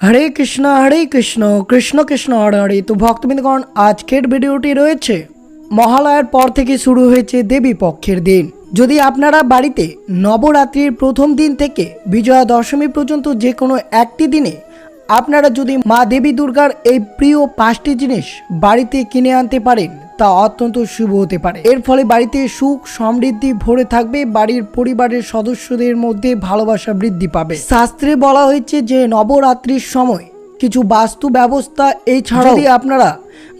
হরে কৃষ্ণ হরে কৃষ্ণ কৃষ্ণ কৃষ্ণ, হরে হরে। তো ভক্তবৃন্দগণ, আজকের ভিডিওটি রয়েছে মহালয়ার পর থেকে শুরু হয়েছে দেবী পক্ষের দিন। যদি আপনারা বাড়িতে নবরাত্রির প্রথম দিন থেকে বিজয়া দশমী পর্যন্ত যে কোনো একটি দিনে আপনারা যদি মা দেবী দুর্গার এই প্রিয় পাঁচটি জিনিস বাড়িতে কিনে আনতে পারেন তা অত্যন্ত শুভ হতে পারে। এর ফলে বাড়িতে সুখ, সমৃদ্ধি ভরে থাকবে, বাড়ির পরিবারের সদস্যদের মধ্যে ভালোবাসা বৃদ্ধি পাবে। শাস্ত্রে বলা হয়েছে যে নবরাত্রির সময় কিছু বাস্তু ব্যবস্থা এছাড়াও যদি আপনারা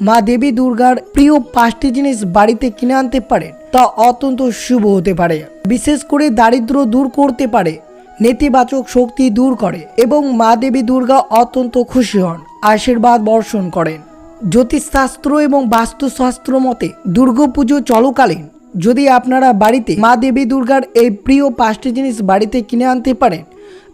মা দেবী দুর্গার প্রিয় পাঁচটি জিনিস বাড়িতে কিনে আনতে পারেন, তা অত্যন্ত শুভ হতে পারে। বিশেষ করে দারিদ্র দূর করতে পারে, নেতিবাচক শক্তি দূর করে এবং মা দেবী দুর্গা অত্যন্ত খুশি হন, আশীর্বাদ বর্ষণ করেন। জ্যোতিষশাস্ত্র এবং বাস্তুশাস্ত্র মতে, দুর্গাপুজো চলকালীন। যদি আপনারা বাড়িতে মা দেবী দুর্গার এই প্রিয় পাঁচটি জিনিস বাড়িতে কিনে আনতে পারেন,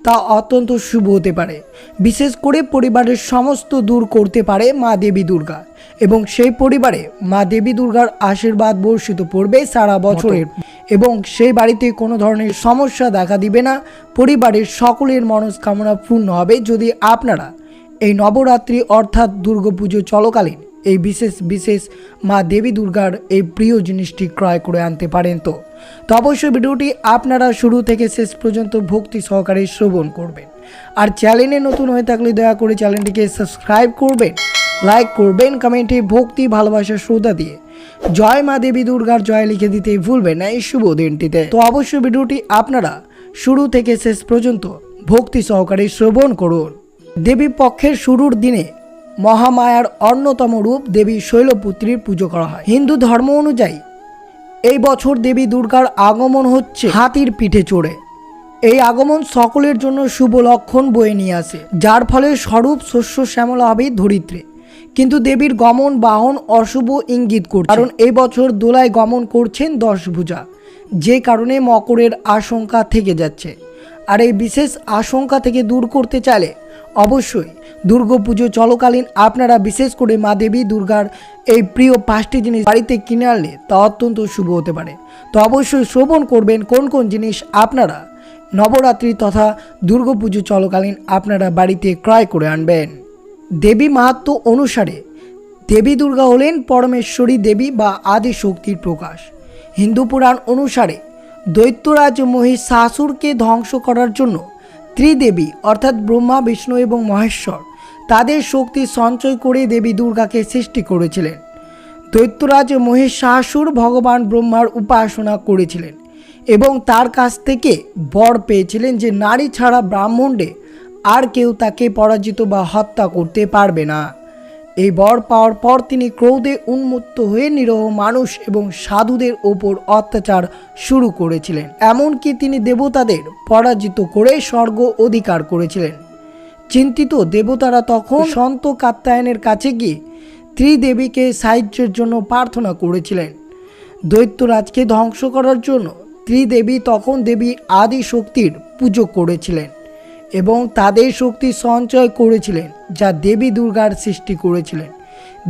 তা অত্যন্ত শুভ হতে পারে। বিশেষ করে পরিবারের সমস্ত দূর করতে পারে মা দেবী দুর্গা এবং সেই পরিবারে মা দেবী দুর্গার আশীর্বাদ বর্ষিত পড়বে সারা বছরের। এবং সেই বাড়িতে কোনো ধরনের সমস্যা দেখা দিবে না। পরিবারের সকলের মনস্কামনা পূর্ণ হবে। যদি আপনারা এই নবরাত্রি অর্থাৎ দুর্গাপুজো চলকালীন এই বিশেষ বিশেষ মা দেবী দুর্গার এই প্রিয় জিনিসটি ক্রয় করে আনতে পারেন তো। তো অবশ্যই ভিডিওটি আপনারা শুরু থেকে শেষ পর্যন্ত ভক্তি সহকারে শ্রবণ করবেন। আর চ্যানেলে নতুন হয়ে থাকলে দয়া করে চ্যানেলটিকে সাবস্ক্রাইব করবেন, লাইক করবেন, কমেন্টে ভক্তি, ভালোবাসা, শ্রদ্ধা দিয়ে জয় মা দেবী দুর্গার জয় লিখে দিতে ভুলবেন না এই শুভ দিনটিতে। তো অবশ্যই ভিডিওটি আপনারা শুরু থেকে শেষ পর্যন্ত ভক্তি সহকারে শ্রবণ করুন। দেবী পক্ষের শুরুর দিনে মহামায়ার অন্যতম রূপ দেবী শৈলপুত্রীর পুজো করা হয়। হিন্দু ধর্ম অনুযায়ী এই বছর দেবী দুর্গার আগমন হচ্ছে হাতির পিঠে চড়ে। এই আগমন সকলের জন্য শুভ লক্ষণ বয়ে নিয়ে আসে, যার ফলে স্বরূপ শস্য শ্যামলা হবে ধরিত্রে। কিন্তু দেবীর গমন বাহন অশুভ ইঙ্গিত করছে। কারণ এই বছর দোলায় গমন করছেন দশ দশভুজা যে কারণে মকরের আশঙ্কা থেকে যাচ্ছে। আর এই বিশেষ আশঙ্কা থেকে দূর করতে চাইলে অবশ্যই দুর্গাপুজো চলকালীন আপনারা বিশেষ করে মা দেবী দুর্গার এই প্রিয় পাঁচটি জিনিস বাড়িতে কিনে আনলে তা অত্যন্ত শুভ হতে পারে। তো অবশ্যই শ্রবণ করবেন কোন কোন জিনিস আপনারা নবরাত্রি তথা দুর্গাপুজো চলকালীন আপনারা বাড়িতে ক্রয় করে আনবেন। দেবী মাহাত্ম অনুসারে দেবী দুর্গা হলেন পরমেশ্বরী দেবী বা আদি শক্তির প্রকাশ। হিন্দু পুরাণ অনুসারে দৈত্যরাজ মহিষাসুরকে ধ্বংস করার জন্য ত্রিদেবী, অর্থাৎ ব্রহ্মা, বিষ্ণু এবং মহেশ্বর, তাদের শক্তি সঞ্চয় করে দেবী দুর্গাকে সৃষ্টি করেছিলেন। দৈত্যরাজ মহিষাসুর ভগবান ব্রহ্মার উপাসনা করেছিলেন এবং তার কাছ থেকে বর পেয়েছিলেন যে নারী ছাড়া ব্রাহ্মণ্ডে আর কেউ তাকে পরাজিত বা হত্যা করতে পারবে না। এই বর পাওয়ার পর তিনি ক্রোধে উন্মুক্ত হয়ে নিরহ মানুষ এবং সাধুদের ওপর অত্যাচার শুরু করেছিলেন। এমনকি তিনি দেবতাদের পরাজিত করে স্বর্গ অধিকার করেছিলেন। চিন্তিত দেবতারা তখন সন্ত কাত্যায়নের কাছে গিয়ে ত্রিদেবীকে সাহায্যের জন্য প্রার্থনা করেছিলেন। দৈত্যরাজকে ধ্বংস করার জন্য ত্রিদেবী তখন দেবী আদি শক্তির পুজো করেছিলেন। এবং তাদের শক্তি সঞ্চয় করেছিলেন, যা দেবী দুর্গার সৃষ্টি করেছিলেন।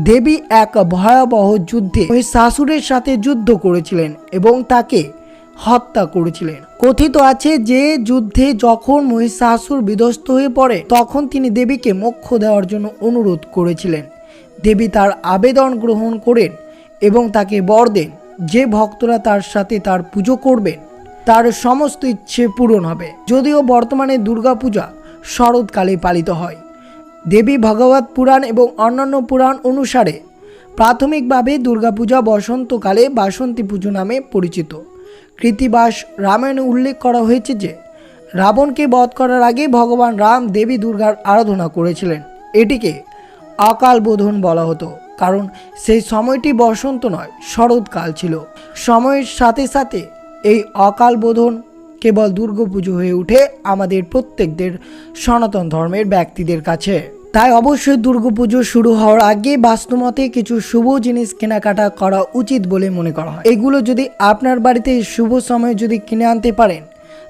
দেবী এক ভয়াবহ যুদ্ধে ওই শাশুড়ের সাথে যুদ্ধ করেছিলেন এবং তাকে হত্যা করেছিলেন। কথিত আছে যে যুদ্ধে যখন মহিষাসুর বিধ্বস্ত হয়ে পড়ে, তখন তিনি দেবীকে মোক্ষ দেওয়ার জন্য অনুরোধ করেছিলেন। দেবী তার আবেদন গ্রহণ করেন এবং তাকে বর দেন। যে ভক্তরা তার সাথে তার পুজো করবেন তার সমস্ত ইচ্ছে পূরণ হবে। যদিও বর্তমানে দুর্গাপূজা শরৎকালে পালিত হয়। দেবী ভগবত পুরাণ এবং অন্যান্য পুরাণ অনুসারে প্রাথমিকভাবে দুর্গাপূজা বসন্তকালে বাসন্তী পুজো নামে পরিচিত। কৃতিবাস রামায়ণে উল্লেখ করা হয়েছে যে, রাবণকে বধ করার আগে ভগবান রাম দেবী দুর্গার আরাধনা করেছিলেন। এটিকে অকাল বোধন বলা হতো, কারণ সেই সময়টি বসন্ত নয়, শরৎকাল ছিল। সময়ের সাথে সাথে এই অকাল বোধন কেবল দুর্গাপুজো হয়ে উঠে আমাদের প্রত্যেকদের সনাতন ধর্মের ব্যক্তিদের কাছে। তাই অবশ্যই দুর্গাপুজো শুরু হওয়ার আগে বাস্তুমতে কিছু শুভ জিনিস কেনাকাটা করা উচিত বলে মনে করা হয়। এগুলো যদি আপনার বাড়িতে শুভ সময়ে যদি কিনে আনতে পারেন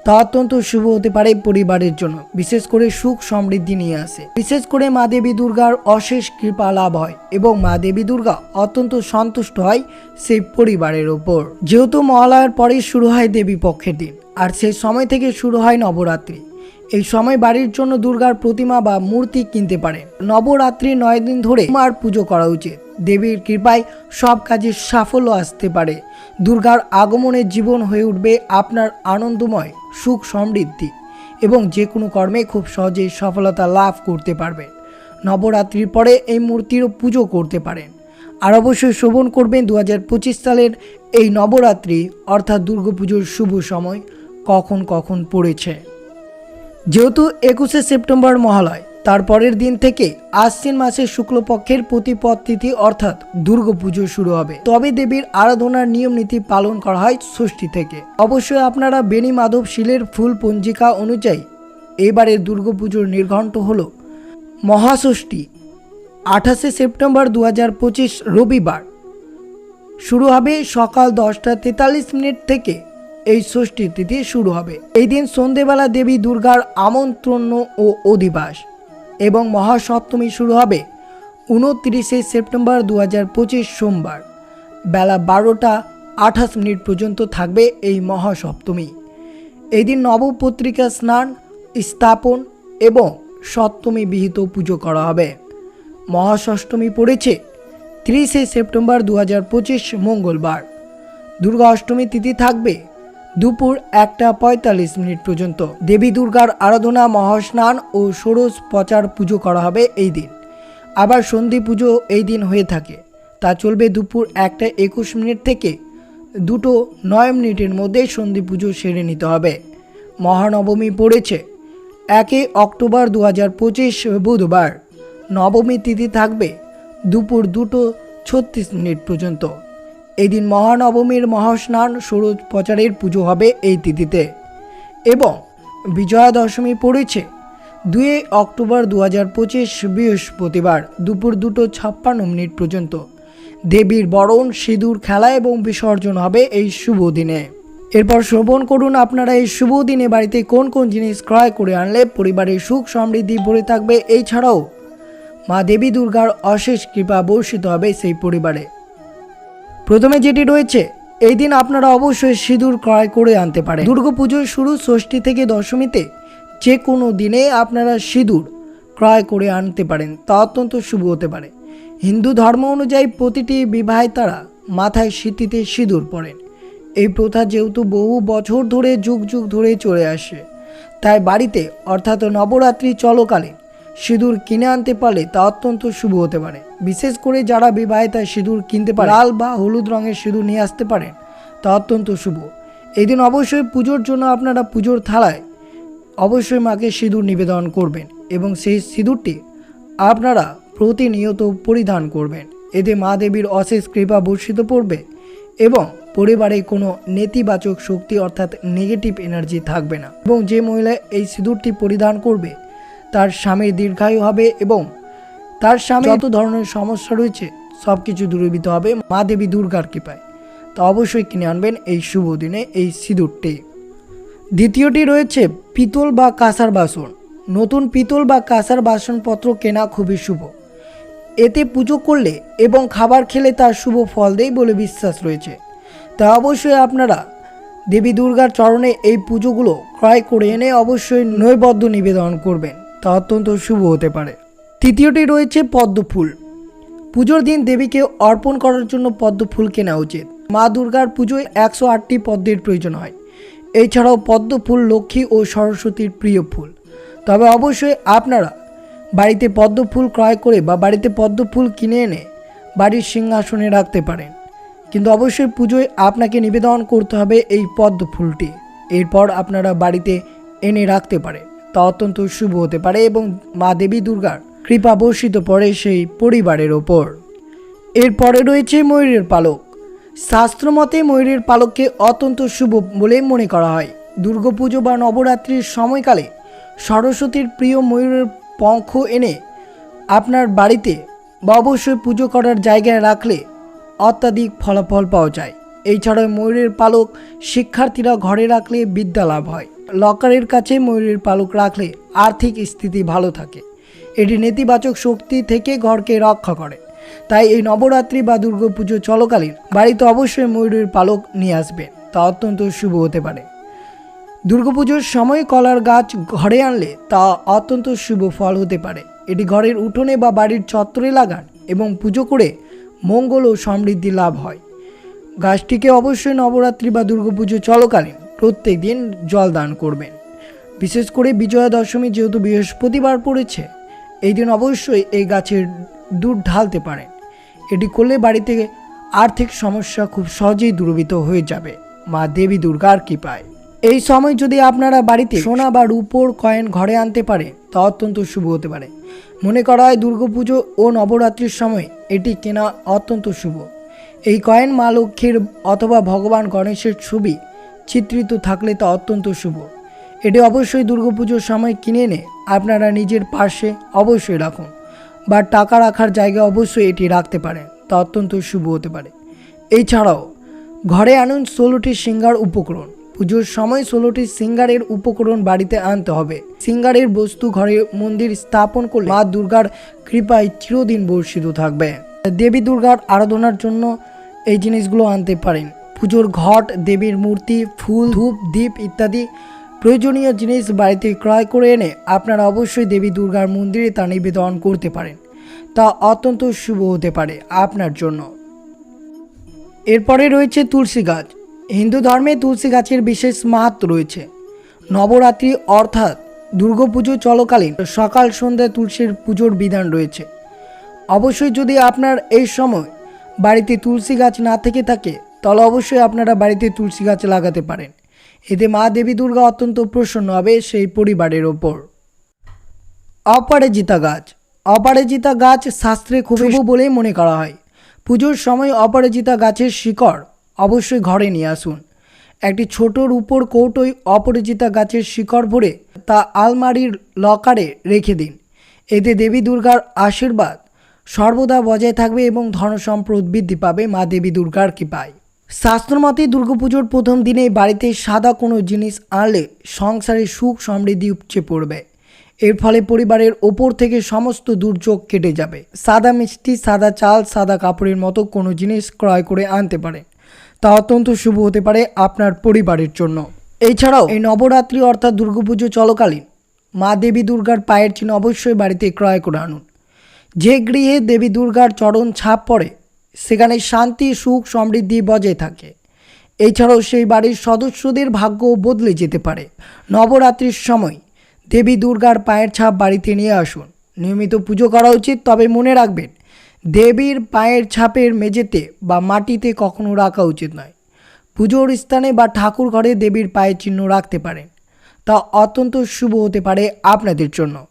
তা অত্যন্ত শুভ হতে পারে পরিবারের জন্য। বিশেষ করে সুখ সমৃদ্ধি নিয়ে আসে। বিশেষ করে মা দেবী দুর্গার অশেষ কৃপা লাভ হয় এবং মা দেবী দুর্গা অত্যন্ত সন্তুষ্ট হয় সেই পরিবারের ওপর। যেহেতু মহালয়ার পরে শুরু হয় দেবী পক্ষের দিন, আর সেই সময় থেকে শুরু হয় নবরাত্রি। এই সময় বাড়ির জন্য দুর্গার প্রতিমা বা মূর্তি কিনতে পারেন নবরাত্রি নয় দিন ধরে মার পুজো করা উচিত। দেবীর কৃপায় সব কাজে সাফল্য আসতে পারে। দুর্গার আগমনে জীবন হয়ে উঠবে আপনার আনন্দময় সুখ সমৃদ্ধি এবং যে কোনো কর্মে খুব সহজেই সফলতা লাভ করতে পারবেন নবরাত্রির পরে এই মূর্তিরও পুজো করতে পারেন। আর অবশ্যই শ্রবণ করবেন দু হাজার পঁচিশ সালের এই নবরাত্রি, অর্থাৎ দুর্গাপুজোর শুভ সময়, কখন কখন পড়েছে। যেহেতু একুশে সেপ্টেম্বর মহালয়, তার পরের দিন থেকে আশ্বিন মাসের শুক্লপক্ষের প্রতিপদ তিথি অর্থাৎ দুর্গাপুজো শুরু হবে। তবে দেবীর আরাধনার নিয়ম নীতি পালন করা হয় ষষ্ঠী থেকে। অবশ্যই আপনারা বেণী মাধব শিলের ফুল পঞ্জিকা অনুযায়ী এবারের দুর্গাপুজোর নির্ঘণ্ট হল মহাষষ্ঠী, আঠাশে সেপ্টেম্বর দু হাজার পঁচিশ রবিবার। শুরু হবে সকাল দশটা তেতাল্লিশ মিনিট থেকে এই ষষ্ঠী তিথি শুরু হবে। এই দিন সন্ধেবেলা দেবী দুর্গার আমন্ত্রণ ও অধিবাস এবং মহাসপ্তমী শুরু হবে উনত্রিশে সেপ্টেম্বর দু হাজার পঁচিশ সোমবার। বেলা বারোটা আঠাশ মিনিট পর্যন্ত থাকবে এই মহাসপ্তমী। এই দিন নবপত্রিকা স্নান, স্থাপন এবং সপ্তমী বিহিত পুজো করা হবে। মহাষষ্ঠমী পড়েছে তিরিশে সেপ্টেম্বর দু হাজার পঁচিশ মঙ্গলবার। দুর্গা অষ্টমী তিথি থাকবে দুপুর একটা পঁয়তাল্লিশ মিনিট পর্যন্ত। দেবী দুর্গার আরাধনা, মহাস্নান ও ষোড়শ পচার পুজো করা হবে এই দিন। আবার সন্ধি পুজো এই দিন হয়ে থাকে। তা চলবে দুপুর একটা একুশ মিনিট থেকে দুটো নয় মিনিটের মধ্যে সন্ধি পুজো সেরে নিতে হবে। মহানবমী পড়েছে। একে অক্টোবর দু হাজার পঁচিশ বুধবার। নবমী তিথি থাকবে দুপুর দুটো ছত্রিশ মিনিট পর্যন্ত। এই দিন মহানবমীর মহাস্নান সরোজ প্রচারের পুজো হবে এই তিথিতে এবং বিজয়া দশমী পড়েছে দুই অক্টোবর দু হাজার পঁচিশ বৃহস্পতিবার দুপুর দুটো ছাপ্পান্ন মিনিট পর্যন্ত। দেবীর বরণ, সিঁদুর, খেলা এবং বিসর্জন হবে এই শুভ দিনে। এরপর শ্রবণ করুন আপনারা এই শুভ দিনে বাড়িতে কোন কোন জিনিস ক্রয় করে আনলে পরিবারের সুখ সমৃদ্ধি ভরে থাকবে এই ছাড়াও মা দেবী দুর্গার অশেষ কৃপা বর্ষিত হবে সেই পরিবারে। প্রথমে যেটি রয়েছে, এই দিন আপনারা অবশ্যই সিঁদুর ক্রয় করে আনতে পারেন। দুর্গাপুজোর শুরু ষষ্ঠী থেকে দশমীতে যে কোনো দিনে আপনারা সিঁদুর ক্রয় করে আনতে পারেন, তা অত্যন্ত শুভ হতে পারে। হিন্দু ধর্ম অনুযায়ী প্রতিটি বিবাহে তারা মাথায় স্মৃতিতে সিঁদুর পরেন। এই প্রথা যেহেতু বহু বছর ধরে যুগ যুগ ধরে চলে আসে, তাই বাড়িতে অর্থাৎ নবরাত্রি চলকালীন সিঁদুর কিনে আনতে পারলে তা অত্যন্ত শুভ হতে পারে। বিশেষ করে যারা বিবাহিতা সিঁদুর কিনতে পারে, লাল বা হলুদ রঙের সিঁদুর নিয়ে আসতে পারেন, তা অত্যন্ত শুভ। এই দিন অবশ্যই পুজোর জন্য আপনারা পুজোর থালায় অবশ্যই মাকে সিঁদুর নিবেদন করবেন এবং সেই সিঁদুরটি আপনারা প্রতিনিয়ত পরিধান করবেন। এতে মা দেবীর অশেষ কৃপা বর্ষিত পড়বে এবং পরিবারে কোনো নেতিবাচক শক্তি অর্থাৎ নেগেটিভ এনার্জি থাকবে না। এবং যে মহিলা এই সিঁদুরটি পরিধান করবে তার স্বামীর দীর্ঘায়ু হবে এবং তার স্বামী যত ধরনের সমস্যা রয়েছে সব কিছু দূরীভূত হবে মা দেবী দুর্গার কৃপায়। তা অবশ্যই কিনে আনবেন এই শুভ দিনে এই সিঁদুরটি। দ্বিতীয়টি রয়েছে পিতল বা কাঁসার বাসন। নতুন পিতল বা কাঁসার বাসনপত্র কেনা খুবই শুভ। এতে পুজো করলে এবং খাবার খেলে তার শুভ ফল দেয় বলে বিশ্বাস রয়েছে। তা অবশ্যই আপনারা দেবী দুর্গার চরণে এই পুজোগুলো ক্রয় করে এনে অবশ্যই নৈবদ্য নিবেদন করবেন। তা অত্যন্ত শুভ হতে পারে। তৃতীয়টি রয়েছে পদ্ম ফুল। পুজোর দিন দেবীকে অর্পণ করার জন্য পদ্ম ফুল কেনা উচিত। মা দুর্গার পুজোয় একশো আটটি পদ্মের প্রয়োজন হয়। এছাড়াও পদ্ম ফুল লক্ষ্মী ও সরস্বতীর প্রিয় ফুল। তবে অবশ্যই আপনারা বাড়িতে পদ্ম ফুল ক্রয় করে বা বাড়িতে পদ্ম ফুল কিনে এনে বাড়ির সিংহাসনে রাখতে পারেন। কিন্তু অবশ্যই পুজোয় আপনাকে নিবেদন করতে হবে এই পদ্ম ফুলটি। এরপর আপনারা বাড়িতে এনে রাখতে পারেন তা অত্যন্ত শুভ হতে পারে এবং মা দেবী দুর্গার কৃপা বর্ষিত পড়ে সেই পরিবারের ওপর। এরপরে রয়েছে ময়ূরের পালক। শাস্ত্রমতে ময়ূরের পালককে অত্যন্ত শুভ বলে মনে করা হয়। দুর্গাপুজো বা নবরাত্রির সময়কালে সরস্বতীর প্রিয় ময়ূরের পঙ্খ এনে আপনার বাড়িতে বা অবশ্যই পুজো করার জায়গায় রাখলে অত্যাধিক ফলাফল পাওয়া যায়। এছাড়াও ময়ূরের পালক শিক্ষার্থীরা ঘরে রাখলে বিদ্যা লাভ হয়। লকারের কাছে ময়ূরের পালক রাখলে আর্থিক স্থিতি ভালো থাকে। এটি নেতিবাচক শক্তি থেকে ঘরকে রক্ষা করে। তাই এই নবরাত্রি বা দুর্গাপুজো চলকালীন বাড়িতে অবশ্যই ময়ূরের পালক নিয়ে আসবেন তা অত্যন্ত শুভ হতে পারে। দুর্গাপুজোর সময় কলার গাছ ঘরে আনলে তা অত্যন্ত শুভ ফল হতে পারে। এটি ঘরের উঠোনে বা বাড়ির চত্বরে লাগান এবং পুজো করে মঙ্গল ও সমৃদ্ধি লাভ হয়। গাছটিকে অবশ্যই নবরাত্রি বা দুর্গাপুজো চলকালীন প্রত্যেক দিন জল দান করবেন। বিশেষ করে বিজয়া দশমী যেহেতু বৃহস্পতিবার পড়েছে, এই দিন অবশ্যই এই গাছের দুধ ঢালতে পারেন। এটি করলে বাড়িতে আর্থিক সমস্যা খুব সহজেই দূরীভূত হয়ে যাবে। মা দেবী দুর্গার কৃপায়। এই সময় যদি আপনারা বাড়িতে সোনা বা রূপোর কয়েন ঘরে আনতে পারে তা অত্যন্ত শুভ হতে পারে। মনে করা হয় দুর্গাপুজো ও নবরাত্রির সময় এটি কেনা অত্যন্ত শুভ। এই কয়েন মা লক্ষ্মীর অথবা ভগবান গণেশের ছবি চিত্রিত থাকলে তা অত্যন্ত শুভ। এটি অবশ্যই দুর্গাপুজোর সময় কিনে এনে আপনারা নিজের পাশে অবশ্যই রাখুন বা টাকা রাখার জায়গায় অবশ্যই এটি রাখতে পারেন, তা অত্যন্ত শুভ হতে পারে। এছাড়াও, ঘরে আনুন ষোলোটি সিঙ্গার উপকরণ। পুজোর সময় ষোলোটি সিঙ্গারের উপকরণ বাড়িতে আনতে হবে। সিঙ্গারের বস্তু ঘরে মন্দির স্থাপন করলে মা দুর্গার কৃপায় চিরদিন বর্ষিত থাকবে। দেবী দুর্গার আরাধনার জন্য এই জিনিসগুলো আনতে পারেন। পুজোর ঘট, দেবীর মূর্তি, ফুল, ধূপ দ্বীপ ইত্যাদি প্রয়োজনীয় জিনিস বাড়িতে ক্রয় করে এনে আপনারা অবশ্যই দেবী দুর্গার মন্দিরে তা নিবেদন করতে পারেন। তা অত্যন্ত শুভ হতে পারে আপনার জন্য। এরপরে রয়েছে তুলসী গাছ। হিন্দু ধর্মে তুলসী গাছের বিশেষ মাহাত্ম রয়েছে। নবরাত্রি অর্থাৎ দুর্গাপুজো চলকালীন সকাল সন্ধ্যায় তুলসীর পুজোর বিধান রয়েছে। অবশ্যই যদি আপনার এই সময় বাড়িতে তুলসী গাছ না থেকে থাকে, তাহলে অবশ্যই আপনারা বাড়িতে তুলসী গাছ লাগাতে পারেন। এতে মা দেবী দুর্গা অত্যন্ত প্রসন্ন হবে সেই পরিবারের ওপর। অপরাজিতা গাছ। অপরাজিতা গাছ শাস্ত্রে খুব শুভ বলেই মনে করা হয়। পুজোর সময় অপরাজিতা গাছের শিকড় অবশ্যই ঘরে নিয়ে আসুন। একটি ছোটোর উপর কৌটোয় অপরাজিতা গাছের শিকড় ভরে তা আলমারির লকারে রেখে দিন। এতে দেবী দুর্গার আশীর্বাদ সর্বদা বজায় থাকবে এবং ধনসম্পদ বৃদ্ধি পাবে মা দেবী দুর্গার কৃপায়। শাস্ত্রমতে দুর্গাপুজোর প্রথম দিনে বাড়িতে সাদা কোনো জিনিস আনলে সংসারে সুখ সমৃদ্ধি উপচে পড়বে। এর ফলে পরিবারের ওপর থেকে সমস্ত দুর্যোগ কেটে যাবে। সাদা মিষ্টি, সাদা চাল, সাদা কাপড়ের মতো কোনো জিনিস ক্রয় করে আনতে পারে তা অত্যন্ত শুভ হতে পারে আপনার পরিবারের জন্য। এছাড়াও এই নবরাত্রি অর্থাৎ দুর্গাপুজো চলকালীন মা দেবী দুর্গার পায়ের চিহ্ন অবশ্যই বাড়িতে ক্রয় করে আনুন। যে গৃহে দেবী দুর্গার চরণ ছাপ পড়ে, সেখানে শান্তি, সুখ, সমৃদ্ধি বজায় থাকে। এছাড়াও সেই বাড়ির সদস্যদের ভাগ্য বদলে যেতে পারে। নবরাত্রির সময় দেবী দুর্গার পায়ের ছাপ বাড়িতে নিয়ে আসুন। নিয়মিত পুজো করা উচিত, তবে মনে রাখবেন, দেবীর পায়ের ছাপের মেঝেতে বা মাটিতে কখনো রাখা উচিত নয়। পুজোর স্থানে বা ঠাকুর ঘরে দেবীর পায়ের চিহ্ন রাখতে পারেন। তা অত্যন্ত শুভ হতে পারে আপনাদের জন্য।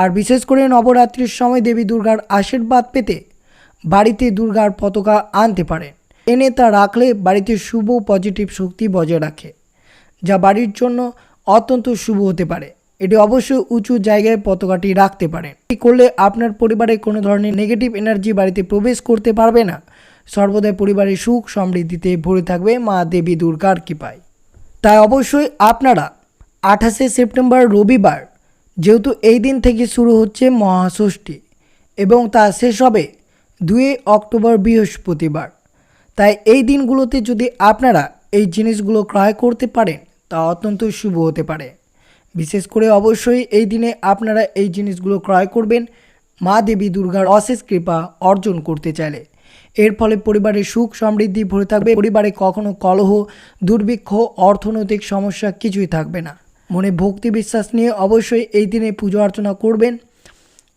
আর বিশেষ করে নবরাত্রির সময় দেবী দুর্গার আশীর্বাদ পেতে বাড়িতে দুর্গার পতাকা আনতে পারেন। এনে তা রাখলে বাড়িতে শুভ পজিটিভ শক্তি বজায় রাখে, যা বাড়ির জন্য অত্যন্ত শুভ হতে পারে। এটি অবশ্যই উঁচু জায়গায় পতাকাটি রাখতে পারেন। এটি করলে আপনার পরিবারে কোনো ধরনের নেগেটিভ এনার্জি বাড়িতে প্রবেশ করতে পারবে না। সর্বদাই পরিবারের সুখ সমৃদ্ধিতে ভরে থাকবে মা দেবী দুর্গার কৃপায়। তাই অবশ্যই আপনারা আঠাশে সেপ্টেম্বর রবিবার যেহেতু এই দিন থেকে শুরু হচ্ছে মহাষষ্ঠী এবং তা শেষ হবে দুই অক্টোবর বৃহস্পতিবার। তাই এই দিনগুলোতে যদি আপনারা এই জিনিসগুলো ক্রয় করতে পারেন, তা অত্যন্ত শুভ হতে পারে। বিশেষ করে অবশ্যই এই দিনে আপনারা এই জিনিসগুলো ক্রয় করবেন, মা দেবী দুর্গার অশেষ কৃপা অর্জন করতে চাইলে। এর ফলে পরিবারের সুখ সমৃদ্ধি ভরে থাকবে, পরিবারে কখনো কলহ, দুর্ভিক্ষ, অর্থনৈতিক সমস্যা কিছুই থাকবে না। মনে ভক্তি বিশ্বাস নিয়ে অবশ্যই এই দিনে পুজো অর্চনা করবেন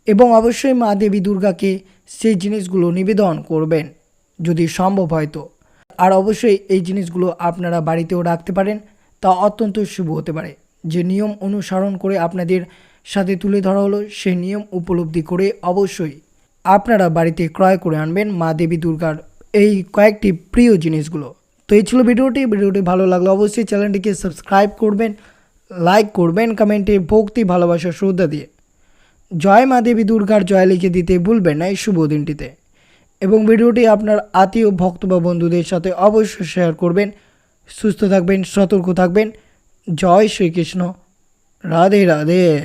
এবং অবশ্যই মা দেবী দুর্গাকে সেই জিনিসগুলো নিবেদন করবেন, যদি সম্ভব হয় তো। আর অবশ্যই এই জিনিসগুলো আপনারা বাড়িতেও রাখতে পারেন, তা অত্যন্ত শুভ হতে পারে। যে নিয়ম অনুসরণ করে আপনাদের সাথে তুলে ধরা হলো, সেই নিয়ম উপলব্ধি করে অবশ্যই আপনারা বাড়িতে ক্রয় করে আনবেন মা দেবী দুর্গার এই কয়েকটি প্রিয় জিনিসগুলো। তো এই ছিল ভিডিওটি। ভিডিওটি ভালো লাগলে অবশ্যই চ্যানেলটিকে সাবস্ক্রাইব করবেন। লাইক করবেন কমেন্টে ভক্তি, ভালোবাসা, শ্রদ্ধা দিয়ে। জয় মা দেবী দুর্গার জয় লিখে দিতে ভুলবেন না এই শুভ দিনটিতে। এবং ভিডিওটি আপনার আত্মীয়, ভক্ত বা বন্ধুদের সাথে অবশ্যই শেয়ার করবেন। সুস্থ থাকবেন, সতর্ক থাকবেন। জয় শ্রীকৃষ্ণ। রাধে রাধে।